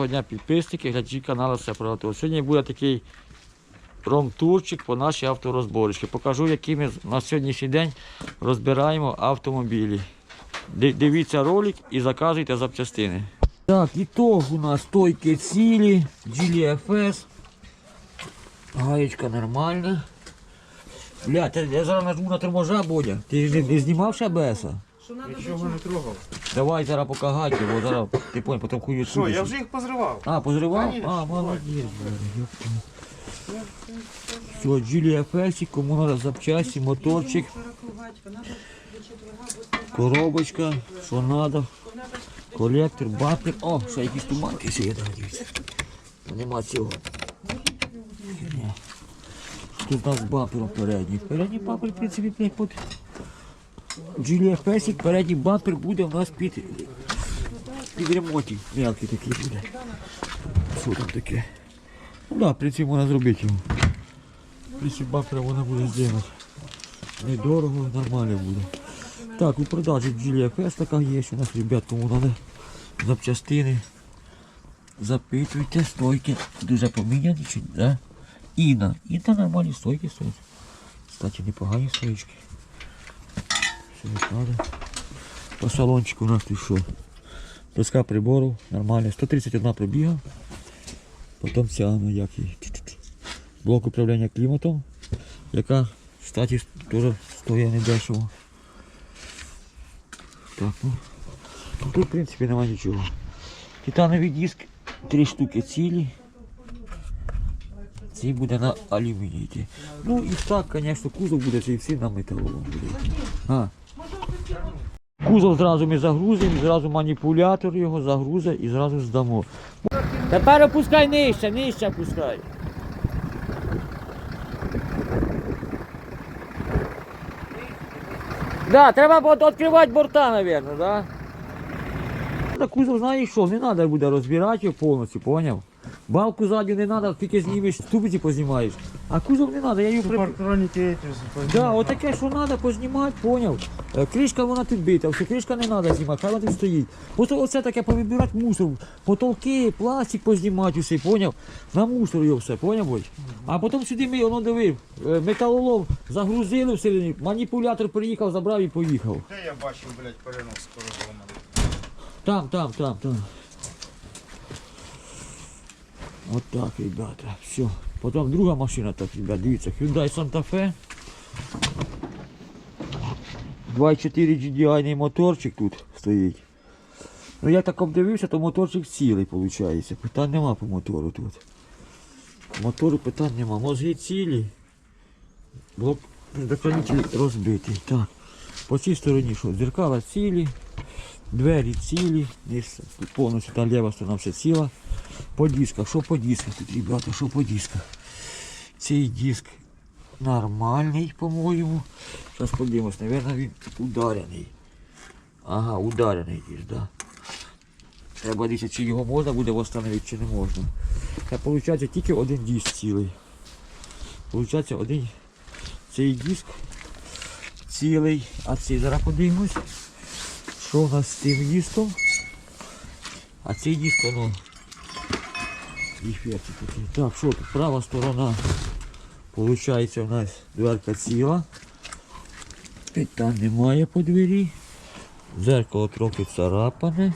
Доброго дня підписники, глядачі каналу Все про авто. Сьогодні буде такий ром-турчик по нашій авторозборочці. Покажу, які ми на сьогоднішній день розбираємо автомобілі. Дивіться ролик і заказуйте запчастини. Так, ітог у нас стойки цілі, GLFS. Гаєчка нормальна. Бля, я зараз нажму на торможа, Бодя. Ти не, знімав ще АБС-а? Нічого не трогав. Давай зараз гайки, бо зараз ти понял, потім хую Що, я вже їх позривав. А, позривав? Конечно, А, молодець. Все, Джулія Фесік, кому треба запчасті, моторчик, коробочка, що треба, колектор, бампер. О, ще якісь туманки ще є, да, дивіться. Нема цього. Тут у нас бампером передній. Передній бампер, в принципі, блядь, під Джулія Фесік, передній бампер буде у нас під, під ремонті. Мелкий такий буде. Що там таке? Ну да, в принципі можна зробити його. В принципі бампера можна буде зробити. Недорого, нормально буде. Так, у продажі Джулія Фест така є, у нас, ребят, кому треба запчастини. Запитуйте, стойки дуже поміняні чи да? Іна. Іна нормальні стойки стоять. Кстати, непогані стоїчки. Все як треба. По салончику у нас тут що? Доска прибору, нормально. 131 пробіга. Потім ну як її. Блок управління кліматом, яка, кстати, теж стоїть недешево. Так, ну. Тут, в принципі, немає нічого. Титановий диск, три штуки цілі. Ці буде на алюміній. Ну і так, звісно, кузов буде цей всі на металовому буде. А. Кузов зразу ми загрузимо, зразу маніпулятор його загрузить і зразу здамо. Тепер опускай нижче, нижче опускай. Да, треба відкривати борта, мабуть, да? Кузов знаєш що, не треба буде розбирати його повністю, поняв? Балку задню не треба, тільки знімеш, ступиці познімаєш. А кузов не треба, я її при... Парктроніки Да, отаке, що треба познімати, поняв. Е, Кришка вона тут бита, все, кришка не треба знімати, хай вона тут стоїть. Просто оце таке повибирати мусор, потолки, пластик познімати усе, поняв? На мусор його все, поняв? Бодь? А потім сюди ми, воно дивив, е, металолом загрузили всередині, маніпулятор приїхав, забрав і поїхав. Де я бачив, блядь, перенос скоро зламаний. Там, там, там, там. Вот так, ребята. Все. Потом друга машина, так, ребят, дивіться, Hyundai Santa Fe. 2.4 GDI моторчик тут стоїть. Ну я так обдивився, то моторчик цілий виходить. Питань нема по мотору тут. Мотору питань нема. Мозги цілі. Блок предохранитель розбитий. Так. По цій стороні що? Зеркала цілі. Двері цілі, повністю та ліва сторона все ціла. По дисках, що по дисках тут, ребята, що по дисках? Цей диск нормальний, по-моєму. Зараз подивимось, мабуть, він ударений. Ага, ударений диск, да. Треба дивитися, чи його можна буде встановити, чи не можна. Це виходить тільки один диск цілий. Получається один цей диск цілий, а цей зараз подивимось. Що у нас з цим диском? А цей. Дефекти такі. Так, що тут? Права сторона. Получається у нас дверка ціла. Питань немає по двері. Зеркало трохи царапане.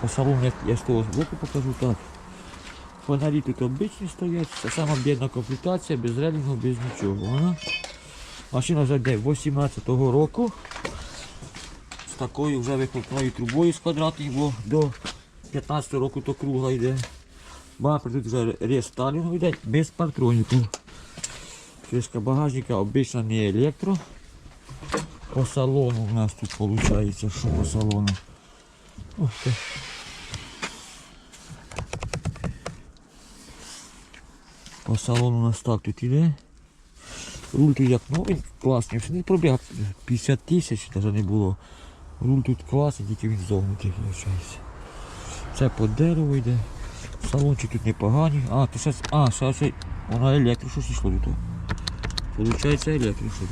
По салону я- з того боку покажу так. Фонарі тут обичні стоять. Це сама бідна комплектація, без релінгу, без нічого. Вона. Машина вже йде 18-го року такою вже вихлопною трубою з квадратних, бо до 15 року то кругла йде. Бампер тут вже рестайлінг йде без патроніку. Кришка багажника обична не електро. По салону у нас тут виходить, що по салону. Ох. По салону у нас так тут іде. Руль тут як новий, класний, все не пробіг 50 тисяч, навіть не було. Руль тут класний, тільки він зогнутий виходить. Це по дереву йде. Салончик тут непогані. А, то зараз, а, зараз вона електро щось йшло тут. Получається електро що тут.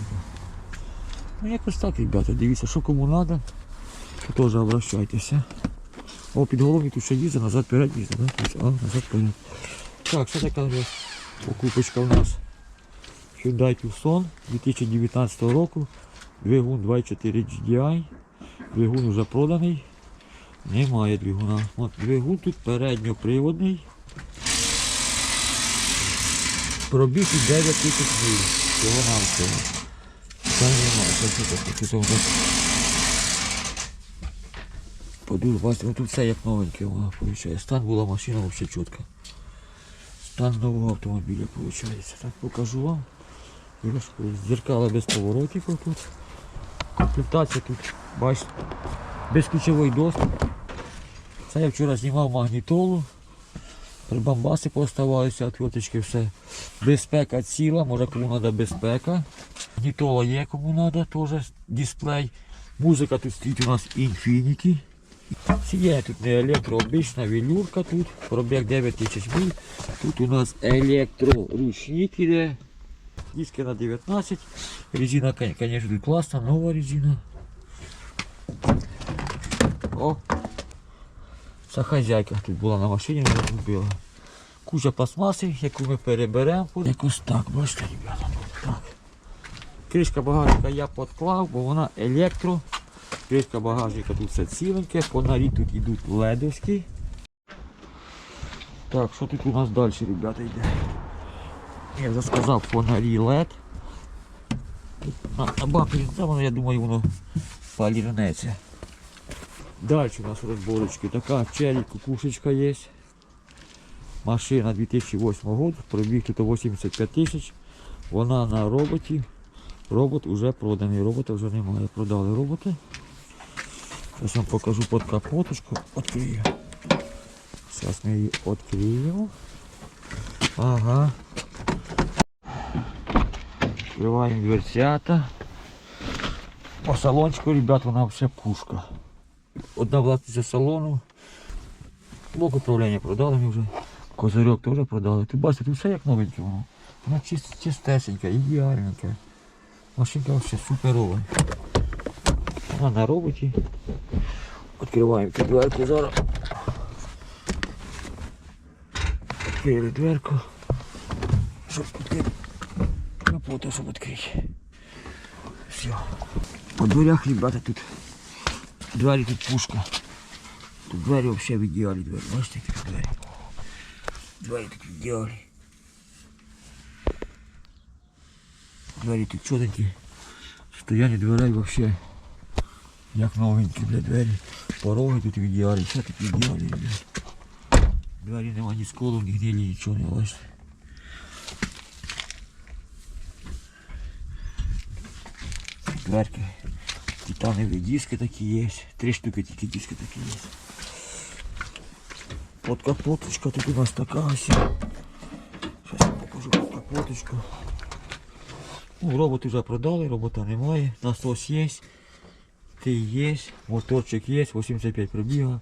Ну якось так, ребята, дивіться, що кому треба, то теж обращайтеся. О, під головою тут ще їздить, назад вперед їздить, да? А, назад вперед. Так, що така покупочка у нас? Hyundai Tucson 2019 року. Двигун 2.4 GDI. Двигун вже проданий. Немає двигуна. От двигун тут передньоприводний. Пробіг і 9 тисяч миль. Всього нам всього. Та немає. У бачите, ну тут все як новеньке вона виходить. Стан була машина взагалі чітка. Стан нового автомобіля виходить. Так покажу вам. І. Зеркала без поворотів тут. Комплектація тут, бачите, безключовий доступ. Це я вчора знімав магнітолу. Прибамбаси поставалися, отверточки все. Безпека ціла, може кому треба безпека. Магнітола є, кому треба, теж дисплей. Музика тут стоїть у нас Infinity. Сидіння тут не електро, обична велюрка тут, пробіг 9 тисяч миль. Тут у нас електроручник іде. Диски на 19. Резина, конечно, тут класна, нова резина. О! Це хазяйка тут була на машині, вона купила. Куча пластмаси, яку ми переберемо. Якось так, бачите, ребята. Так. Кришка багажника я підклав, бо вона електро. Кришка багажника тут все ціленьке, фонарі тут йдуть ледовські. Так, що тут у нас далі, ребята, йде? Я вже сказав фонарі LED. На, воно, я думаю, воно полірнеться. Далі у нас розборочки. Така челі кукушечка є. Машина 2008 року, пробіг тут 85 тисяч. Вона на роботі. Робот вже проданий, робота вже немає. Продали роботи. Зараз вам покажу під капоточку. Відкрию. Зараз ми її відкриємо. Ага. Открываем дверцята. По салончику, ребят, вона все пушка. Одна власниця салону. Блок управління продали ми вже. Козирьок теж продали. Ти бачите, тут все як новеньке воно. Вона чист, чистесенька, ідеальненька. Машинка вообще суперова. Вона на роботі. Відкриваємо цю дверку зараз. Відкрили дверку. Щоб відкрити капота, щоб відкрити. Все. По дверях, ребята, тут двері тут пушка. Тут двері вообще в ідеалі двері. Бачите, які тут двері? Двері тут в ідеалі. Двері тут чотенькі. Стояння дверей вообще як новенькі для двері. Пороги тут в ідеалі, все тут в ідеалі, ребят. Двері нема ні сколу, ні гнилі, нічого не бачите. Дверки. Титанові диски такі є. Три штуки тільки диски такі. Под капоточка тут у нас така. Зараз я покажу под капоточку. Ну, робот вже продали, робота немає. Насос є. Ти є, моторчик є, 85 пробіга.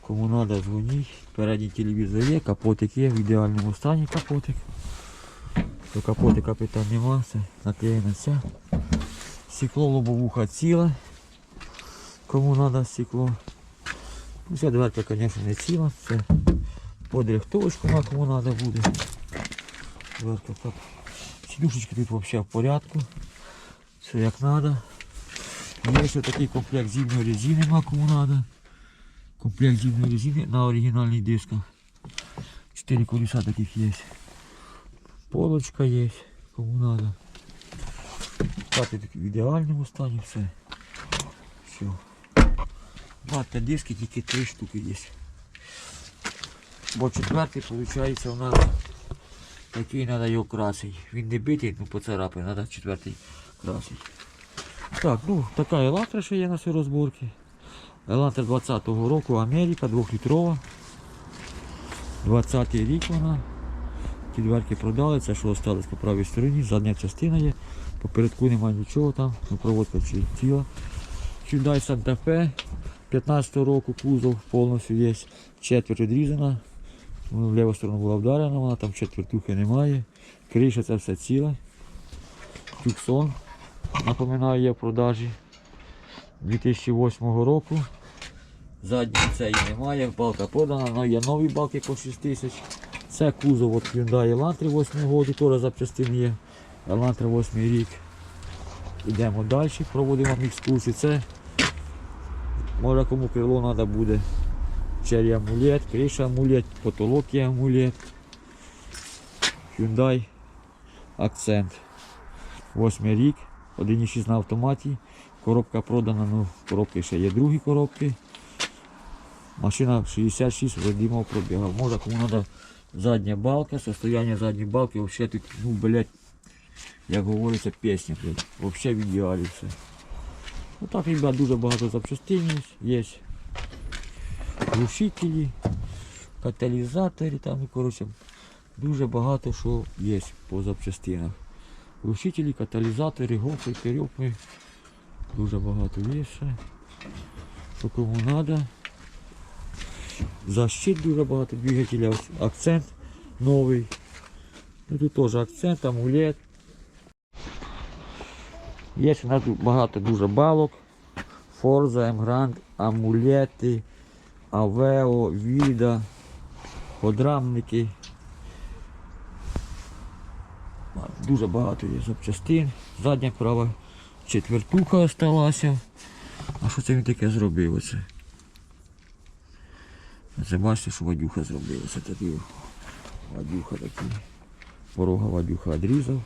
Кому треба, дзвоніть. Передній телевізор є, капотик є, в ідеальному стані капотик. До капотика питань нема, все наклеєно все. Стекло лобовуха ціле. Кому треба стекло. Ця дверка, звісно, не ціла. Це подрихтовочку на кому треба буде. Дверка так. Сидушечки тут взагалі в порядку. Все як треба. Є ще такий комплект зимньої резини, на кому треба. Комплект зимньої резини на оригінальних дисках. Чотири колеса таких є. Полочка є, кому треба. Хати в ідеальному стані все. Все. Бачите, диски тільки три штуки є. Бо четвертий, виходить, у нас такий треба його красити. Він не битий, ну поцарапай, треба четвертий красити. Так, ну така електра ще є на цій розборці. Електра 20-го року, Америка, 2-літрова. 20-й рік вона. Ті дверки продали, це що осталось по правій стороні, задня частина є. Попередку немає нічого там, ну, проводка чи- ціла. Hyundai Santa Fe 15 року кузов повністю є. Четверть відрізана. Ну, в ліву сторону була вдарена, вона там четвертухи немає. Криша це все ціле. Тюксон, напоминаю, є в продажі 2008 року. Задньої цієї немає, балка продана, але є нові балки по 6 тисяч. Це кузов от Hyundai Elantra 8 року, теж запчастин є. Elantra 8 рік. Йдемо далі, проводимо екскурсію. Це може кому крило треба буде. Черрі амулет, криша амулет, потолок амулет. Hyundai Accent. 8 рік, 1,6 на автоматі. Коробка продана, ну коробки ще є другі коробки. Машина 66 Вадимов пробігав. Може кому треба задня балка, состояние задньої балки вообще тут, ну блять, як говориться, пісня. Вообще в ідеалі все. Отак, ребят, дуже багато запчастин є. Глушителі, каталізатори, там, ну, коротше, дуже багато що є по запчастинах. Глушителі, каталізатори, гофри, перепи. Дуже багато є ще. Що кому треба. Защит дуже багато двигателя. Акцент новий. Ну, тут теж акцент, амулет. Є у нас тут багато дуже балок. Форза, Емгранд, амулети, Авео, Віда, подрамники. Дуже багато є запчастин. Задня права четвертуха осталася. А що це він таке зробив оце? Це бачите, що Вадюха такий Вадюха такий. Порога Вадюха відрізав.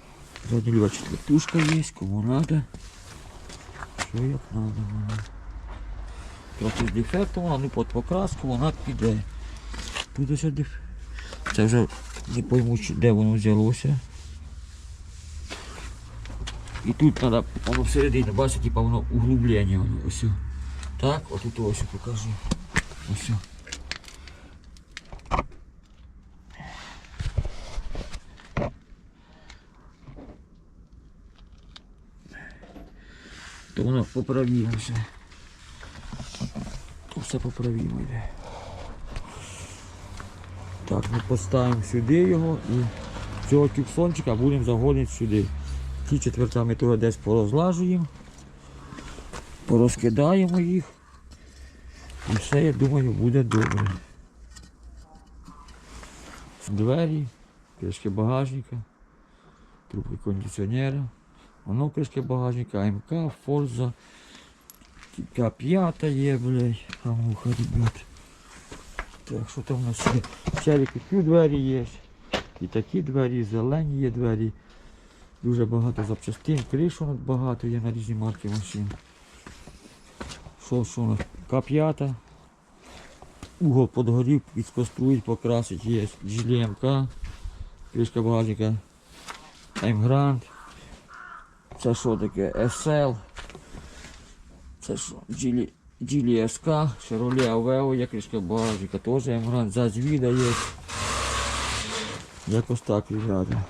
Задня ліва четвертушка є, кому треба. Що як треба вона. Трохи з дефектом, вона не під покраску, вона піде. Тут ось деф... Це вже не пойму, де воно взялося. І тут треба, воно всередині, бачите, типа воно углублення. Воно, ось. Так, отут ось покажу. Ось. То воно поправимо все. Все поправимо йде. Так, ми поставимо сюди його і цього тюксончика будемо загонити сюди. Ті четверта ми туди десь порозлажуємо, порозкидаємо їх. І все, я думаю, буде добре. Двері, кришки багажника, трубки кондиціонера. Воно кришки багажника, АМК, Форза, К5 є, блядь, а муха, ребят. Так, що там у нас є? Черіки пів двері є. І такі двері, і зелені є двері. Дуже багато запчастин, кришу тут багато є на різні марки машин. Що, що у нас? К5. Угол подгорів, підскострують, покрасить є. GLMK, кришка багажника, М-Грант. Це що таке? SL. Це що? Geely SK, Chevrolet Aveo, є кришка багажника, теж М-Грант, Зазвіда є. Якось так, ребята.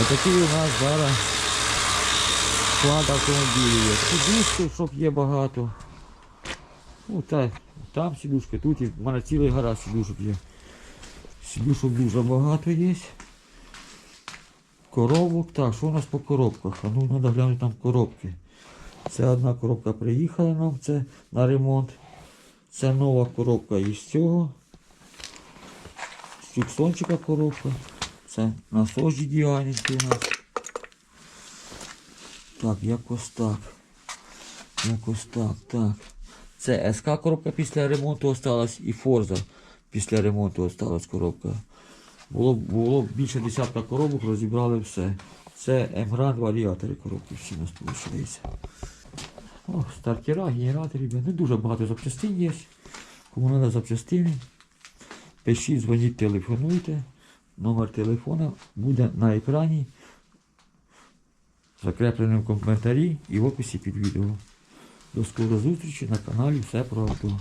Отакий у нас зараз склад автомобілів є. Сідушки, щоб є багато. Ну, та, там сідушки, тут в мене цілий гараж сідушок є. Сідушок дуже багато є. Коробок, так, що у нас по коробках? А ну треба глянути там коробки. Це одна коробка приїхала нам, це на ремонт. Це нова коробка із цього. З фіксончика коробка. Це насос діяльності у нас. Так, якось так. Якось так, так. Це СК коробка після ремонту осталась і Форза після ремонту осталась коробка. Було, було більше десятка коробок, розібрали все. Це Емгранд варіатори коробки всі у нас вийшли. О, стартера, генератори, не дуже багато запчастин є. Кому треба запчастини, пишіть, дзвоніть, телефонуйте. Номер телефона буде на екрані, закріплений в коментарі і в описі під відео. До скорої зустрічі на каналі Все про авто.